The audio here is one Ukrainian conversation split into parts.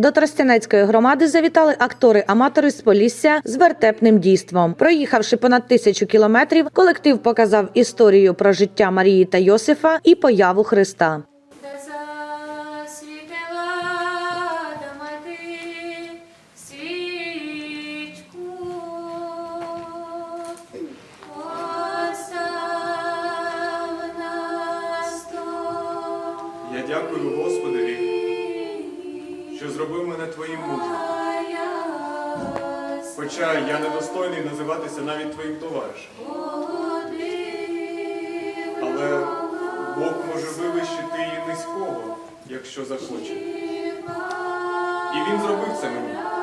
До Тростянецької громади завітали актори-аматори з Полісся з вертепним дійством. Проїхавши понад тисячу кілометрів, колектив показав історію про життя Марії та Йосифа і появу Христа. Да засвітила до що зробив мене твоїм мужем. Хоча я недостойний називатися навіть твоїм товаришем. Але Бог може вивищити її низького, якщо захоче. І він зробив це мені.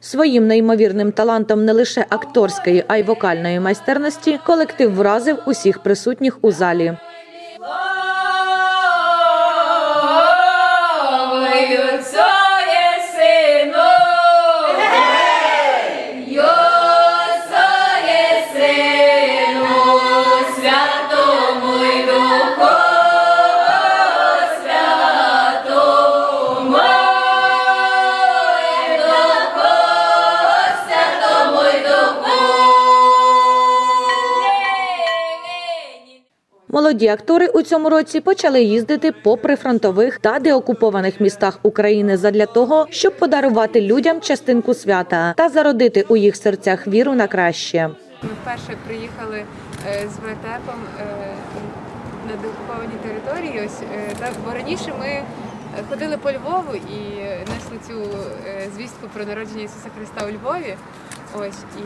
Своїм неймовірним талантом не лише акторської, а й вокальної майстерності колектив вразив усіх присутніх у залі. Молоді актори у цьому році почали їздити по прифронтових та деокупованих містах України задля того, щоб подарувати людям частинку свята та зародити у їх серцях віру на краще. Ми вперше приїхали е, з вертепом е, на деокуповані території. Ось е, так, бо раніше ми ходили по Львову і несли цю звістку про народження Ісуса Христа у Львові. Ось і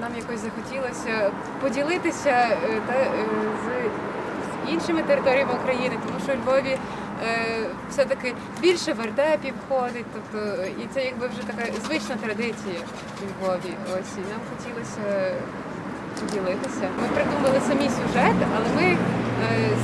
нам якось захотілося поділитися е, та, е, з, іншими територіями України, тому що у Львові. е, Все-таки більше вертепів ходить, тобто і це якби вже така звична традиція у Львові. Ось і нам хотілося поділитися. Ми придумали самі сюжет, але ми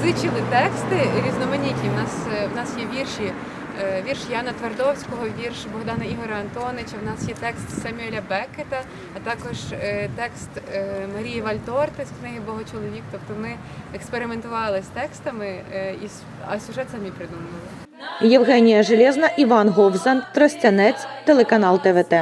зичили тексти різноманітні. У нас в нас є вірші. Е, Вірш Яна Твардовського, вірш Богдана Ігора Антонича. В нас є текст Самюеля Бекета, а також е, текст е, Марії Вальторти з книги Богочоловік. Тобто ми експериментували з текстами, а сюжет самі придумали. Євгенія Железна, Іван Говзан, Тростянець, телеканал ТВТ.